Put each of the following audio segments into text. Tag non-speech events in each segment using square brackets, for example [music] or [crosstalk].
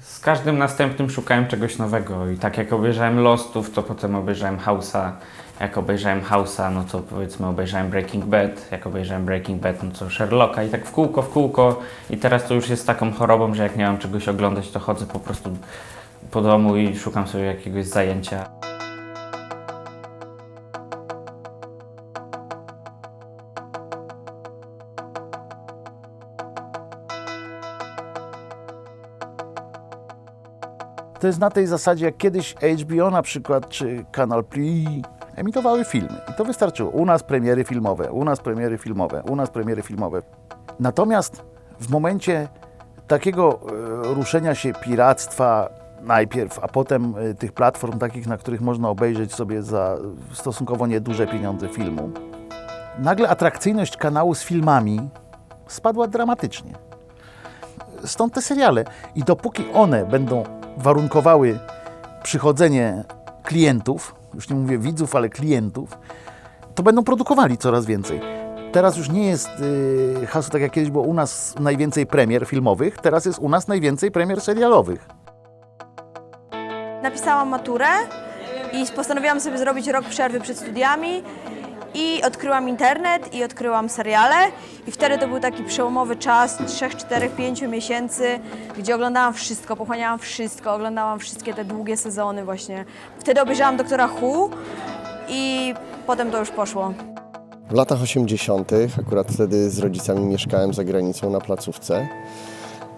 Z każdym następnym szukałem czegoś nowego i tak jak obejrzałem Lostów, to potem obejrzałem House'a. Jak obejrzałem House'a, no to powiedzmy obejrzałem Breaking Bad. Jak obejrzałem Breaking Bad, no to Sherlocka i tak w kółko, w kółko. I teraz to już jest taką chorobą, że jak nie mam czegoś oglądać, to chodzę po prostu po domu i szukam sobie jakiegoś zajęcia. To jest na tej zasadzie, jak kiedyś HBO na przykład, czy Kanal Plus emitowały filmy. I to wystarczyło. U nas premiery filmowe, u nas premiery filmowe, u nas premiery filmowe. Natomiast w momencie takiego e, ruszenia się piractwa najpierw, a potem e, tych platform takich, na których można obejrzeć sobie za stosunkowo nieduże pieniądze filmu, nagle atrakcyjność kanału z filmami spadła dramatycznie. Stąd te seriale. I dopóki one będą warunkowały przychodzenie klientów, już nie mówię widzów, ale klientów, to będą produkowali coraz więcej. Teraz już nie jest yy, hasło tak jak kiedyś było u nas najwięcej premier filmowych, teraz jest u nas najwięcej premier serialowych. Napisałam maturę i postanowiłam sobie zrobić rok przerwy przed studiami i odkryłam internet i odkryłam seriale i wtedy to był taki przełomowy czas 3, 4, 5 miesięcy, gdzie oglądałam wszystko, pochłaniałam wszystko, oglądałam wszystkie te długie sezony właśnie. Wtedy obejrzałam Doktora Who i potem to już poszło. W latach 80., akurat wtedy z rodzicami mieszkałem za granicą na placówce.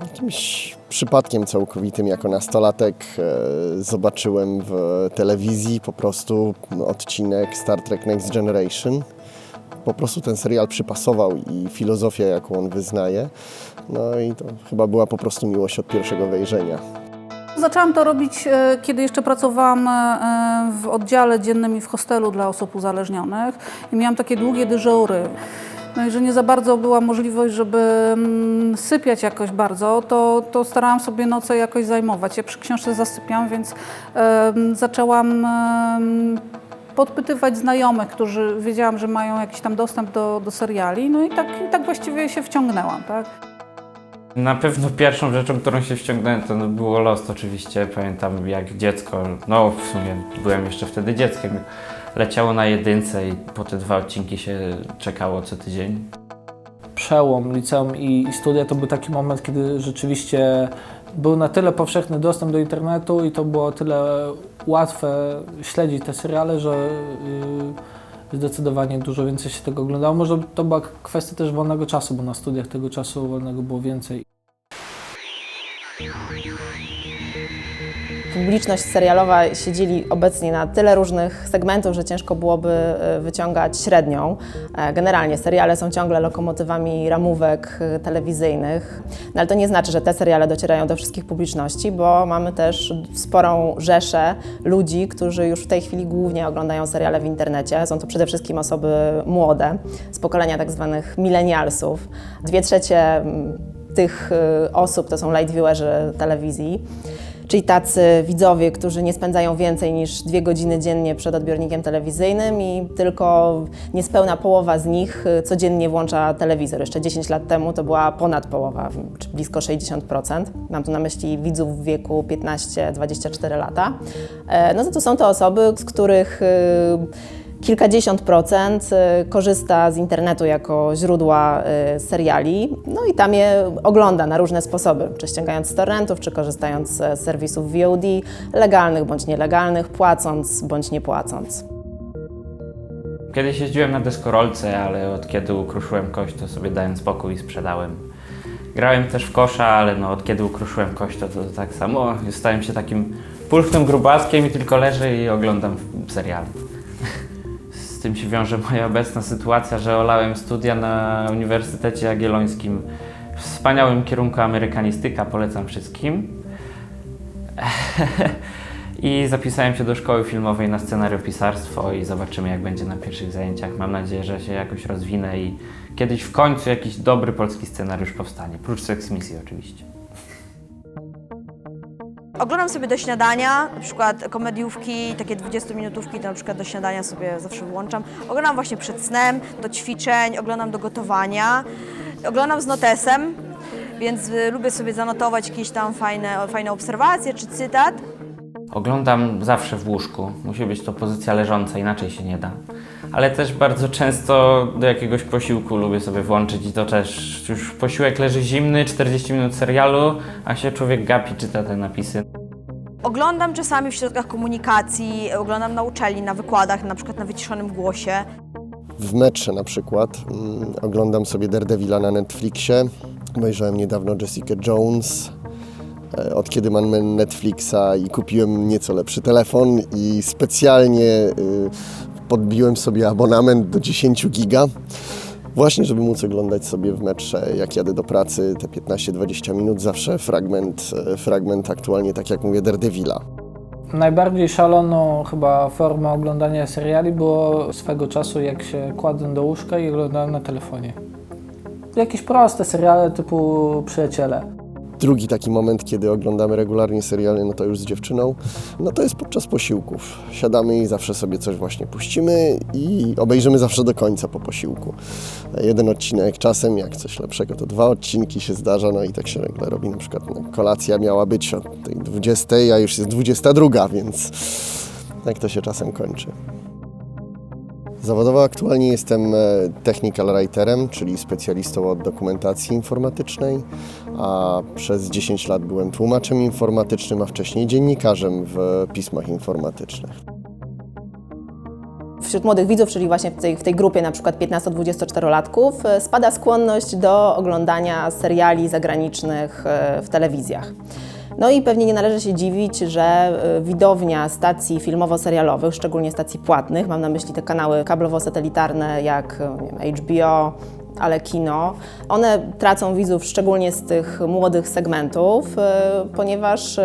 Jakimś przypadkiem całkowitym jako nastolatek e, zobaczyłem w telewizji po prostu odcinek Star Trek Next Generation. Po prostu ten serial przypasował i filozofia, jaką on wyznaje. No i to chyba była po prostu miłość od pierwszego wejrzenia. Zaczęłam to robić, e, kiedy jeszcze pracowałam e, w oddziale dziennym i w hostelu dla osób uzależnionych i miałam takie długie dyżury. No i że nie za bardzo była możliwość, żeby mm, sypiać jakoś bardzo, to, to starałam sobie noce jakoś zajmować. Ja przy książce zasypiam, więc zaczęłam podpytywać znajomych, którzy wiedziałam, że mają jakiś tam dostęp do, do seriali. No i tak, i tak właściwie się wciągnęłam, tak? Na pewno pierwszą rzeczą, którą się wciągnąłem, to było Lost oczywiście. Pamiętam jak dziecko, no w sumie byłem jeszcze wtedy dzieckiem, leciało na jedynce i po te dwa odcinki się czekało co tydzień. przełom liceum i, i studia to był taki moment, kiedy rzeczywiście był na tyle powszechny dostęp do internetu i to było tyle łatwe śledzić te seriale, że yy, zdecydowanie dużo więcej się tego oglądało. Może to była kwestia też wolnego czasu, bo na studiach tego czasu wolnego było więcej. Publiczność serialowa się dzieli obecnie na tyle różnych segmentów, że ciężko byłoby e, wyciągać średnią. E, Generalnie seriale są ciągle lokomotywami ramówek e, telewizyjnych, no ale to nie znaczy, że te seriale docierają do wszystkich publiczności, bo mamy też sporą rzeszę ludzi, którzy już w tej chwili głównie oglądają seriale w internecie. Są to przede wszystkim osoby młode, z pokolenia tak zwanych milenialsów. Dwie trzecie mm, tych osób to są light viewerzy telewizji, czyli tacy widzowie, którzy nie spędzają więcej niż dwie godziny dziennie przed odbiornikiem telewizyjnym i tylko niespełna połowa z nich y, codziennie włącza telewizor. Jeszcze 10 lat temu to była ponad połowa, czy blisko 60%. Mam tu na myśli widzów w wieku 15-24 lata. E, No to, są to osoby, z których y, kilkadziesiąt procent y, korzysta z internetu jako źródła y, seriali, no i tam je ogląda na różne sposoby, czy ściągając z torrentów, czy korzystając z serwisów VOD, legalnych bądź nielegalnych, płacąc bądź nie płacąc. Kiedyś jeździłem na deskorolce, ale od kiedy ukruszyłem kość, to sobie dałem spokój i sprzedałem. Grałem też w kosza, ale no od kiedy ukruszyłem kość, to, to tak samo. Stałem się takim pulchnym grubaskiem i tylko leżę i oglądam seriale. Tym się wiąże moja obecna sytuacja, że olałem studia na Uniwersytecie Jagiellońskim w wspaniałym kierunku amerykanistyka, polecam wszystkim. [laughs] I zapisałem się do szkoły filmowej na scenariopisarstwo i zobaczymy jak będzie na pierwszych zajęciach. Mam nadzieję, że się jakoś rozwinę i kiedyś w końcu jakiś dobry polski scenariusz powstanie. Prócz Sex Misji oczywiście. Oglądam sobie do śniadania, na przykład komediówki, takie 20-minutówki, to na przykład do śniadania sobie zawsze włączam. Oglądam właśnie przed snem, do ćwiczeń, oglądam do gotowania. Oglądam z notesem więc y, lubię sobie zanotować jakieś tam fajne, fajne obserwacje czy cytat. Oglądam zawsze w łóżku. Musi być to pozycja leżąca, inaczej się nie da. Ale też bardzo często do jakiegoś posiłku lubię sobie włączyć i to też już posiłek leży zimny, 40 minut serialu, a się człowiek gapi, czyta te napisy. Oglądam czasami w środkach komunikacji, oglądam na uczelni, na wykładach, na przykład na wyciszonym głosie. W metrze na przykład mm, oglądam sobie Daredevila na Netflixie. Obejrzałem niedawno Jessica Jones. E, Od kiedy mam Netflixa i kupiłem nieco lepszy telefon i specjalnie y, podbiłem sobie abonament do 10 giga. Właśnie, żeby móc oglądać sobie w metrze, jak jadę do pracy, te 15-20 minut, zawsze fragment, e, fragment aktualnie, tak jak mówię, Daredevila. Najbardziej szaloną chyba formą oglądania seriali było swego czasu, jak się kładłem do łóżka i oglądałem na telefonie. Jakieś proste seriale typu Przyjaciele. Drugi taki moment, kiedy oglądamy regularnie seriale, no to już z dziewczyną, no to jest podczas posiłków. Siadamy i zawsze sobie coś właśnie puścimy i obejrzymy zawsze do końca po posiłku. Jeden odcinek czasem, jak coś lepszego, to dwa odcinki się zdarza, no i tak się nagle robi. Na przykład no, kolacja miała być od tej 20, a już jest 22, więc tak to się czasem kończy. Zawodowo aktualnie jestem e, technical writerem, czyli specjalistą od dokumentacji informatycznej, a przez 10 lat byłem tłumaczem informatycznym, a wcześniej dziennikarzem w pismach informatycznych. Wśród młodych widzów, czyli właśnie w tej, w tej grupie na przykład 15-24-latków, e, spada skłonność do oglądania seriali zagranicznych e, w telewizjach. No i pewnie nie należy się dziwić, że e, widownia stacji filmowo-serialowych, szczególnie stacji płatnych, mam na myśli te kanały kablowo-satelitarne jak nie wiem, HBO, ale kino, one tracą widzów szczególnie z tych młodych segmentów, e, ponieważ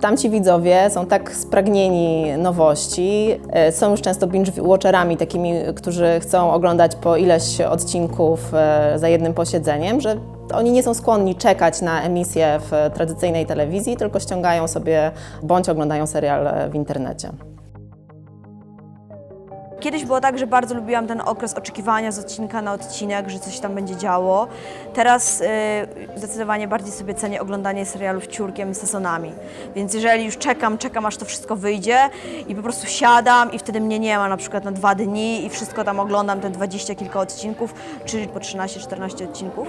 Tamci widzowie są tak spragnieni nowości, są już często binge-watcherami, takimi, którzy chcą oglądać po ileś odcinków za jednym posiedzeniem, że oni nie są skłonni czekać na emisję w tradycyjnej telewizji, tylko ściągają sobie bądź oglądają serial w internecie. Kiedyś było tak, że bardzo lubiłam ten okres oczekiwania z odcinka na odcinek, że coś tam będzie działo. Teraz y, zdecydowanie bardziej sobie cenię oglądanie serialów ciurkiem sezonami. Więc jeżeli już czekam, czekam aż to wszystko wyjdzie i po prostu siadam i wtedy mnie nie ma na przykład na dwa dni i wszystko tam oglądam, te dwadzieścia kilka odcinków, czy po 13-14 odcinków.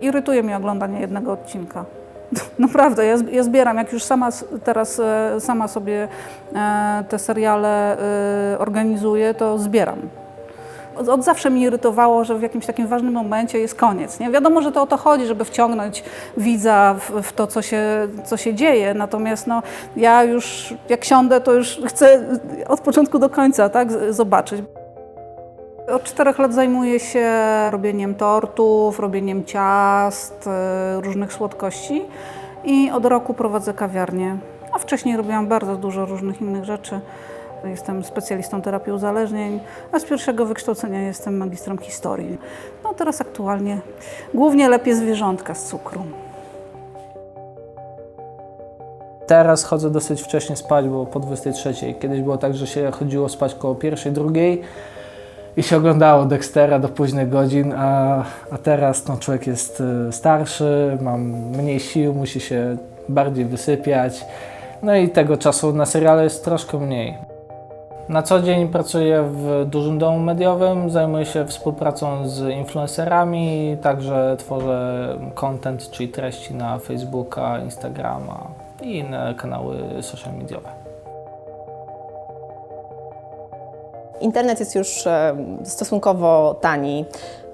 Irytuje mnie oglądanie jednego odcinka. [laughs] Naprawdę, ja, zbieram, jak już sama teraz e, sama sobie e, te seriale e, organizuję, to zbieram. Od, zawsze mnie irytowało, że w jakimś takim ważnym momencie jest koniec. Nie? Wiadomo, że to o to chodzi, żeby wciągnąć widza w, w to, co się, co się dzieje, natomiast no, ja już jak siądę, to już chcę od początku do końca tak, zobaczyć. Od czterech lat zajmuję się robieniem tortów, robieniem ciast, e, różnych słodkości i od roku prowadzę kawiarnię. A wcześniej robiłam bardzo dużo różnych innych rzeczy. Jestem specjalistą terapii uzależnień, a z pierwszego wykształcenia jestem magistrem historii. No teraz aktualnie głównie lepiej zwierzątka z cukru. Teraz chodzę dosyć wcześnie spać, bo po 23. Kiedyś było tak, że się chodziło spać koło pierwszej, drugiej i się oglądało Dextera do późnych godzin, a, a teraz no, człowiek jest y, starszy, ma mniej sił, musi się bardziej wysypiać. No i tego czasu na seriale jest troszkę mniej. Na co dzień pracuję w dużym domu mediowym, zajmuję się współpracą z influencerami, także tworzę content, czyli treści na Facebooka, Instagrama i inne kanały social mediowe. Internet jest już e, stosunkowo tani,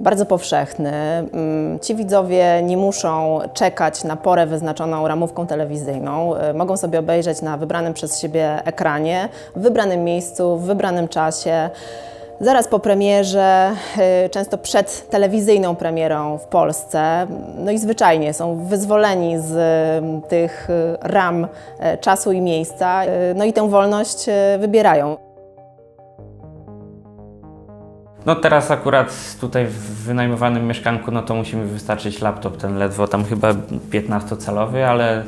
bardzo powszechny. Mm, Ci widzowie nie muszą czekać na porę wyznaczoną ramówką telewizyjną. E, Mogą sobie obejrzeć na wybranym przez siebie ekranie, w wybranym miejscu, w wybranym czasie. Zaraz po premierze, e, często przed telewizyjną premierą w Polsce, no i zwyczajnie są wyzwoleni z tych ram czasu i miejsca, no i tę wolność wybierają. No teraz akurat tutaj w wynajmowanym mieszkanku, no to musi mi wystarczyć laptop, ten ledwo tam chyba 15-calowy, ale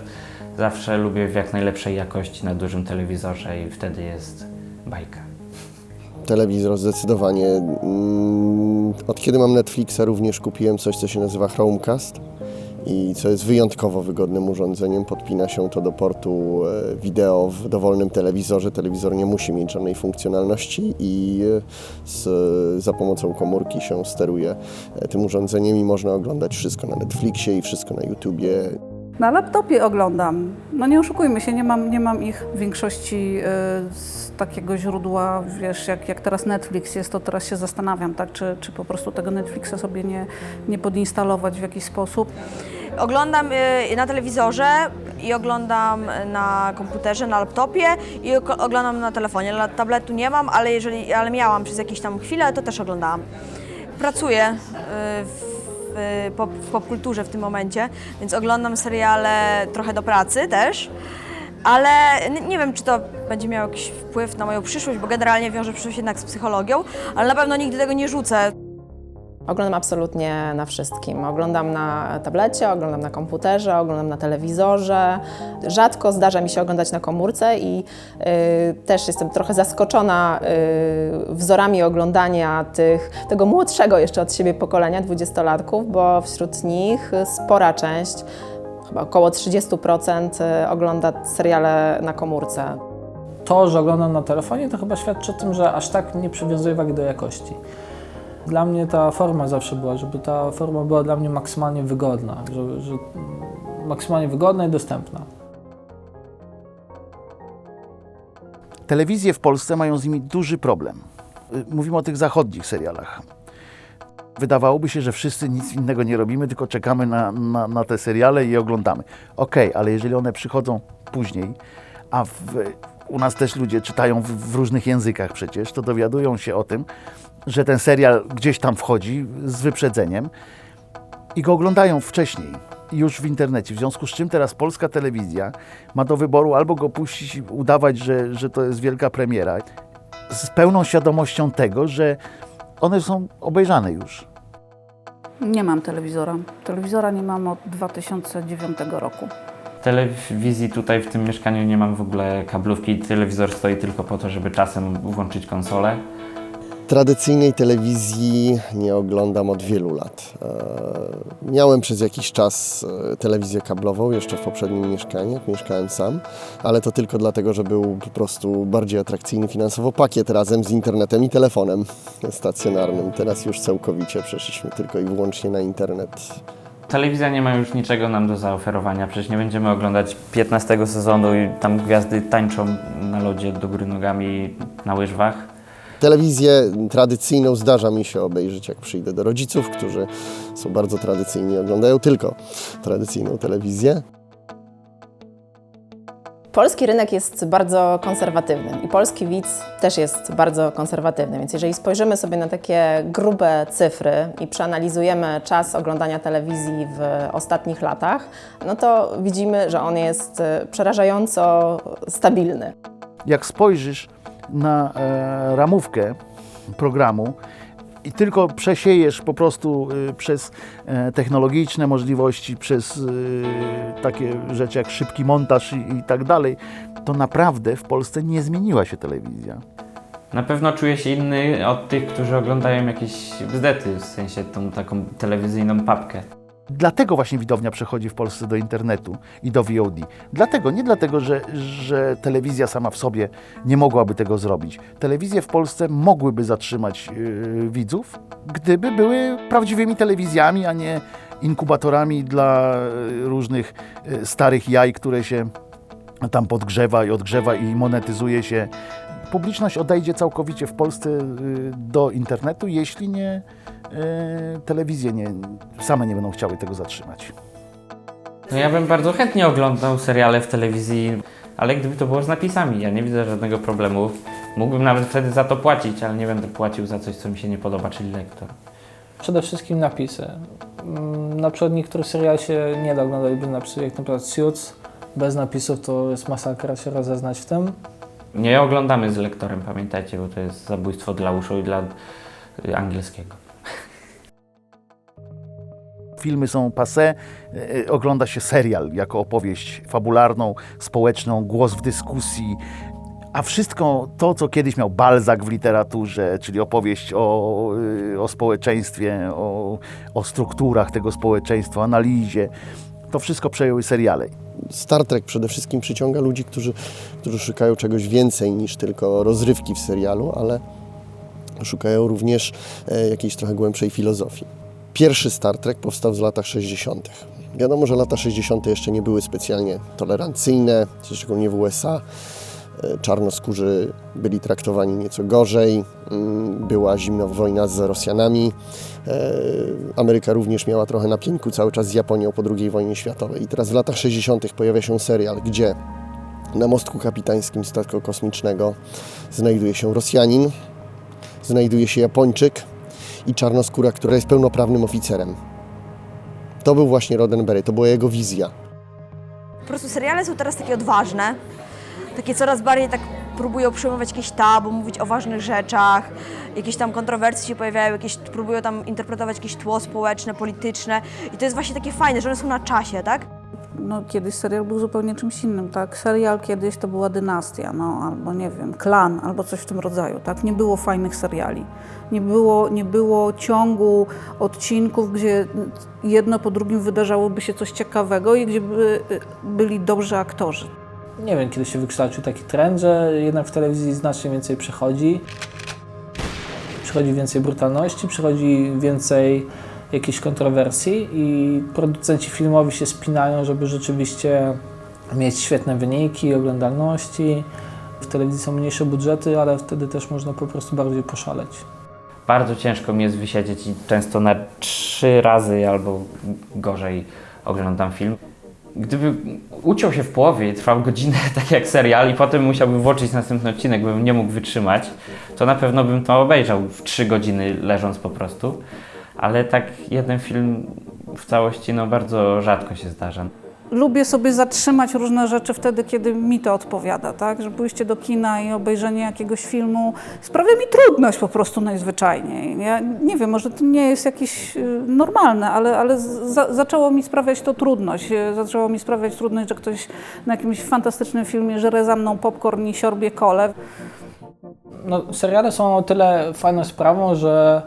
zawsze lubię w jak najlepszej jakości na dużym telewizorze i wtedy jest bajka. Telewizor zdecydowanie. Mm, Od kiedy mam Netflixa również kupiłem coś, co się nazywa Chromecast i co jest wyjątkowo wygodnym urządzeniem, podpina się to do portu e, wideo w dowolnym telewizorze. Telewizor nie musi mieć żadnej funkcjonalności i e, z, za pomocą komórki się steruje e, tym urządzeniem i można oglądać wszystko na Netflixie i wszystko na YouTubie. Na laptopie oglądam. No nie oszukujmy się, nie mam, nie mam ich w większości y, z takiego źródła, wiesz, jak, jak teraz Netflix jest, to teraz się zastanawiam, tak, czy, czy po prostu tego Netflixa sobie nie, nie podinstalować w jakiś sposób. Oglądam y, na telewizorze i oglądam na komputerze, na laptopie i oglądam na telefonie. Tabletu nie mam, ale jeżeli, ale miałam przez jakieś tam chwilę, to też oglądałam. Pracuję y, w, w, pop, w popkulturze w tym momencie, więc oglądam seriale trochę do pracy też. Ale nie wiem, czy to będzie miało jakiś wpływ na moją przyszłość, bo generalnie wiąże przyszłość jednak z psychologią, ale na pewno nigdy tego nie rzucę. Oglądam absolutnie na wszystkim. Oglądam na tablecie, oglądam na komputerze, oglądam na telewizorze. Rzadko zdarza mi się oglądać na komórce i y, też jestem trochę zaskoczona y, wzorami oglądania tych, tego młodszego jeszcze od siebie pokolenia, dwudziestolatków, bo wśród nich spora część, chyba około 30% ogląda seriale na komórce. To, że oglądam na telefonie, to chyba świadczy o tym, że aż tak nie przywiązuję wagi do jakości. Dla mnie ta forma zawsze była, żeby ta forma była dla mnie maksymalnie wygodna, że, że maksymalnie wygodna i dostępna. Telewizje w Polsce mają z nimi duży problem. Y, Mówimy o tych zachodnich serialach. Wydawałoby się, że wszyscy nic innego nie robimy, tylko czekamy na, na, na te seriale i je oglądamy. Okej, ale jeżeli one przychodzą później, a w, u nas też ludzie czytają w, w różnych językach przecież, to dowiadują się o tym, że ten serial gdzieś tam wchodzi z wyprzedzeniem i go oglądają wcześniej, już w internecie. W związku z czym teraz polska telewizja ma do wyboru albo go puścić i udawać, że, że to jest wielka premiera, z pełną świadomością tego, że one są obejrzane już. Nie mam telewizora. Telewizora nie mam od 2009 roku. Telewizji tutaj w tym mieszkaniu nie mam w ogóle kablówki. Telewizor stoi tylko po to, żeby czasem włączyć konsolę. Tradycyjnej telewizji nie oglądam od wielu lat. E, Miałem przez jakiś czas e, telewizję kablową jeszcze w poprzednim mieszkaniu, jak mieszkałem sam, ale to tylko dlatego, że był po prostu bardziej atrakcyjny finansowo pakiet razem z internetem i telefonem stacjonarnym. Teraz już całkowicie przeszliśmy tylko i wyłącznie na internet. Telewizja nie ma już niczego nam do zaoferowania. Przecież nie będziemy oglądać 15 sezonu i tam gwiazdy tańczą na lodzie do góry nogami na łyżwach. Telewizję tradycyjną zdarza mi się obejrzeć, jak przyjdę do rodziców, którzy są bardzo tradycyjni, oglądają tylko tradycyjną telewizję. Polski rynek jest bardzo konserwatywny i polski widz też jest bardzo konserwatywny, więc jeżeli spojrzymy sobie na takie grube cyfry i przeanalizujemy czas oglądania telewizji w ostatnich latach, no to widzimy, że on jest przerażająco stabilny. Jak spojrzysz na e, ramówkę programu i tylko przesiejesz po prostu y, przez e, technologiczne możliwości, przez y, takie rzeczy jak szybki montaż i, tak dalej, to naprawdę w Polsce nie zmieniła się telewizja. Na pewno czuję się inny od tych, którzy oglądają jakieś bzdety, w sensie tą taką telewizyjną papkę. Dlatego właśnie widownia przechodzi w Polsce do internetu i do VOD. Dlatego, nie dlatego, że, że telewizja sama w sobie nie mogłaby tego zrobić. Telewizje w Polsce mogłyby zatrzymać yy, widzów, gdyby były prawdziwymi telewizjami, a nie inkubatorami dla yy, różnych yy, starych jaj, które się tam podgrzewa i odgrzewa i monetyzuje się. Publiczność odejdzie całkowicie w Polsce yy, do internetu, jeśli nie telewizje nie, same nie będą chciały tego zatrzymać. No ja bym bardzo chętnie oglądał seriale w telewizji, ale gdyby to było z napisami, ja nie widzę żadnego problemu. Mógłbym nawet wtedy za to płacić, ale nie będę płacił za coś, co mi się nie podoba, czyli lektor. Przede wszystkim napisy. Mm, Na przykład niektóre seriale się nie da oglądać bez napisów, jak na przykład Suits. Bez napisów to jest masakra się rozeznać w tym. Nie oglądamy z lektorem, pamiętajcie, bo to jest zabójstwo dla uszu i dla y, angielskiego. Filmy są passé, e, ogląda się serial jako opowieść fabularną, społeczną, głos w dyskusji, A wszystko to, co kiedyś miał Balzac w literaturze, czyli opowieść o, y, o społeczeństwie, o, o strukturach tego społeczeństwa, analizie, to wszystko przejęły seriale. Star Trek przede wszystkim przyciąga ludzi, którzy, którzy szukają czegoś więcej niż tylko rozrywki w serialu, ale szukają również e, jakiejś trochę głębszej filozofii. Pierwszy Star Trek powstał w latach 60. Wiadomo, że lata 60. jeszcze nie były specjalnie tolerancyjne, szczególnie w USA. E, Czarnoskórzy byli traktowani nieco gorzej, mm, była zimna wojna z Rosjanami. E, Ameryka również miała trochę na cały czas z Japonią po II wojnie światowej. I teraz w latach 60. pojawia się serial, gdzie na mostku kapitańskim statku kosmicznego znajduje się Rosjanin, znajduje się Japończyk i czarnoskóra, która jest pełnoprawnym oficerem. To był właśnie Roddenberry, to była jego wizja. Po prostu seriale są teraz takie odważne, takie coraz bardziej tak próbują przejmować jakieś tabu, mówić o ważnych rzeczach, jakieś tam kontrowersje się pojawiają, jakieś próbują tam interpretować jakieś tło społeczne, polityczne i to jest właśnie takie fajne, że one są na czasie, tak? No, kiedyś serial był zupełnie czymś innym, tak? Serial kiedyś to była dynastia, no, albo nie wiem, klan, albo coś w tym rodzaju, tak? Nie było fajnych seriali. Nie było, nie było ciągu odcinków, gdzie jedno po drugim wydarzałoby się coś ciekawego i gdzie by, byli dobrzy aktorzy. Nie wiem, kiedy się wykształcił taki trend, że jednak w telewizji znacznie więcej przychodzi. Przychodzi więcej brutalności, przychodzi więcej jakichś kontrowersji i producenci filmowi się spinają, żeby rzeczywiście mieć świetne wyniki, oglądalności. W telewizji są mniejsze budżety, ale wtedy też można po prostu bardziej poszaleć. Bardzo ciężko mi jest wysiedzieć i często na trzy razy albo gorzej oglądam film. Gdyby uciął się w połowie i trwał godzinę, [laughs] tak jak serial, i potem musiałbym włączyć następny odcinek, bym nie mógł wytrzymać, to na pewno bym to obejrzał w trzy godziny leżąc po prostu. Ale tak jeden film w całości no bardzo rzadko się zdarza. Lubię sobie zatrzymać różne rzeczy wtedy, kiedy mi to odpowiada, tak? Że pójście do kina i obejrzenie jakiegoś filmu sprawia mi trudność po prostu najzwyczajniej. Ja nie wiem, może to nie jest jakieś y, normalne, ale, ale za, zaczęło mi sprawiać to trudność. Y, Zaczęło mi sprawiać trudność, że ktoś na jakimś fantastycznym filmie żere za mną popcorn i siorbie kole. No, seriale są o tyle fajną sprawą, że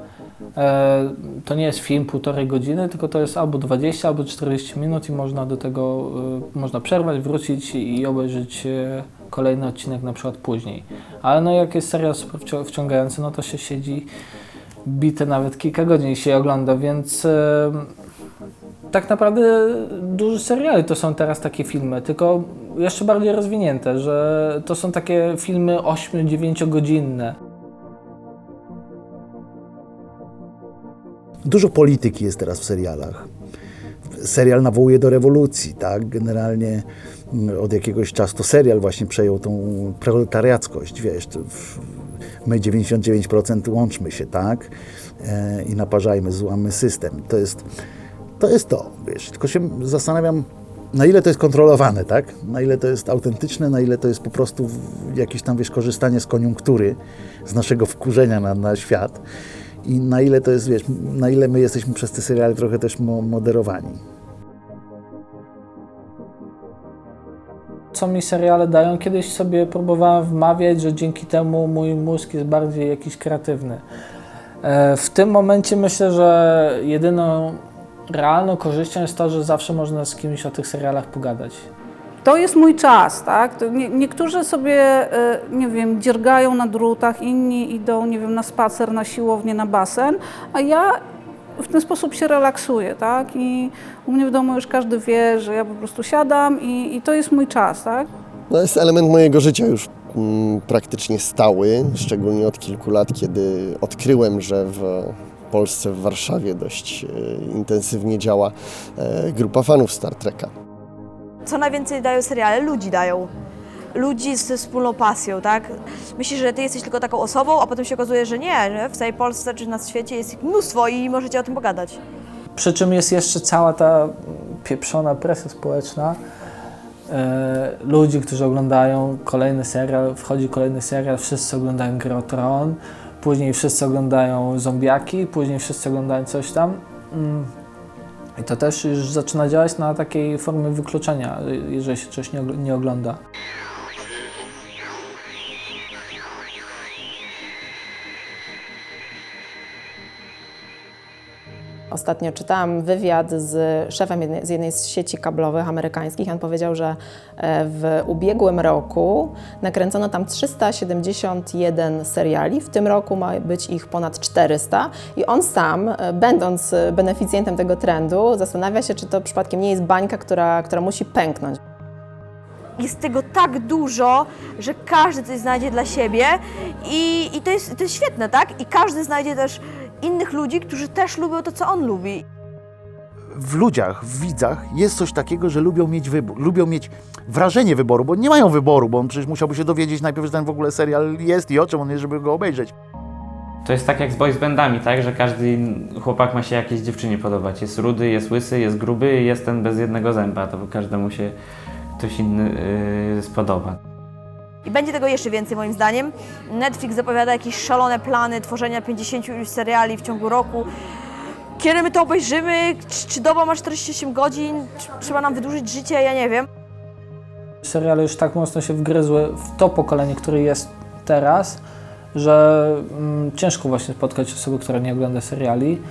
to nie jest film półtorej godziny, tylko to jest albo 20, albo 40 minut i można do tego, e, można przerwać, wrócić i obejrzeć e, kolejny odcinek na przykład później. Ale no jak jest serial super wcią- wciągający, no to się siedzi bite nawet kilka godzin się ogląda, więc e, tak naprawdę duże seriale to są teraz takie filmy, tylko jeszcze bardziej rozwinięte, że to są takie filmy 8-9 godzinne. Dużo polityki jest teraz w serialach. Serial nawołuje do rewolucji, tak? Generalnie mm, od jakiegoś czasu to serial właśnie przejął tą proletariackość, wiesz, my 99% łączmy się, tak? E, I naparzajmy, złamy system. To jest, to jest to, wiesz, tylko się zastanawiam, na ile to jest kontrolowane, tak? Na ile to jest autentyczne, na ile to jest po prostu jakieś tam, wiesz, korzystanie z koniunktury, z naszego wkurzenia na, na świat i na ile to jest, wiesz, na ile my jesteśmy przez te seriale trochę też mo- moderowani. Co mi seriale dają? Kiedyś sobie próbowałem wmawiać, że dzięki temu mój mózg jest bardziej jakiś kreatywny. E, W tym momencie myślę, że jedyną realną korzyścią jest to, że zawsze można z kimś o tych serialach pogadać. To jest mój czas, tak? To nie, niektórzy sobie, e, nie wiem, dziergają na drutach, inni idą, nie wiem, na spacer, na siłownię, na basen, a ja w ten sposób się relaksuję, tak? I u mnie w domu już każdy wie, że ja po prostu siadam i, i to jest mój czas, tak? No jest element mojego życia już mm, praktycznie stały, szczególnie od kilku lat, kiedy odkryłem, że w Polsce, w Warszawie dość e, intensywnie działa e, grupa fanów Star Treka. Co najwięcej dają seriale? Ludzi dają. Ludzi ze wspólną pasją, tak? Myślisz, że ty jesteś tylko taką osobą, a potem się okazuje, że nie, że w całej Polsce czy na świecie jest ich mnóstwo i możecie o tym pogadać. Przy czym jest jeszcze cała ta pieprzona presja społeczna. E, ludzi, którzy oglądają kolejny serial, wchodzi kolejny serial, wszyscy oglądają Grę Tron, później wszyscy oglądają Zombiaki, później wszyscy oglądają coś tam. Mm. I to też już zaczyna działać na takiej formie wykluczenia, jeżeli się coś nie, ogl- nie ogląda. Ostatnio czytałam wywiad z szefem jednej, z jednej z sieci kablowych amerykańskich. On powiedział, że e, w ubiegłym roku nakręcono tam 371 seriali, w tym roku ma być ich ponad 400 i on sam, e, będąc e, beneficjentem tego trendu, zastanawia się, czy to przypadkiem nie jest bańka, która, która musi pęknąć. Jest tego tak dużo, że każdy coś znajdzie dla siebie i, i to, jest, to jest świetne, tak? I każdy znajdzie też innych ludzi, którzy też lubią to, co on lubi. W ludziach, w widzach jest coś takiego, że lubią mieć wybór, lubią mieć wrażenie wyboru, bo nie mają wyboru, bo on przecież musiałby się dowiedzieć najpierw, że ten w ogóle serial jest i o czym on jest, żeby go obejrzeć. To jest tak jak z boys bandami, tak? Że każdy chłopak ma się jakiejś dziewczynie podobać. Jest rudy, jest łysy, jest gruby i jest ten bez jednego zęba. To każdemu się ktoś inny yy, spodoba. I będzie tego jeszcze więcej moim zdaniem. Netflix zapowiada jakieś szalone plany tworzenia 50 już seriali w ciągu roku. Kiedy my to obejrzymy? Czy, czy doba ma 48 godzin? Czy trzeba nam wydłużyć życie? Ja nie wiem. Seriale już tak mocno się wgryzły w to pokolenie, które jest teraz, że mm, ciężko właśnie spotkać osoby, która nie ogląda seriali.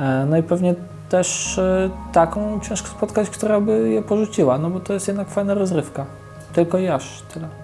E, no i pewnie też e, taką ciężko spotkać, która by je porzuciła, no bo to jest jednak fajna rozrywka. Tylko i aż tyle.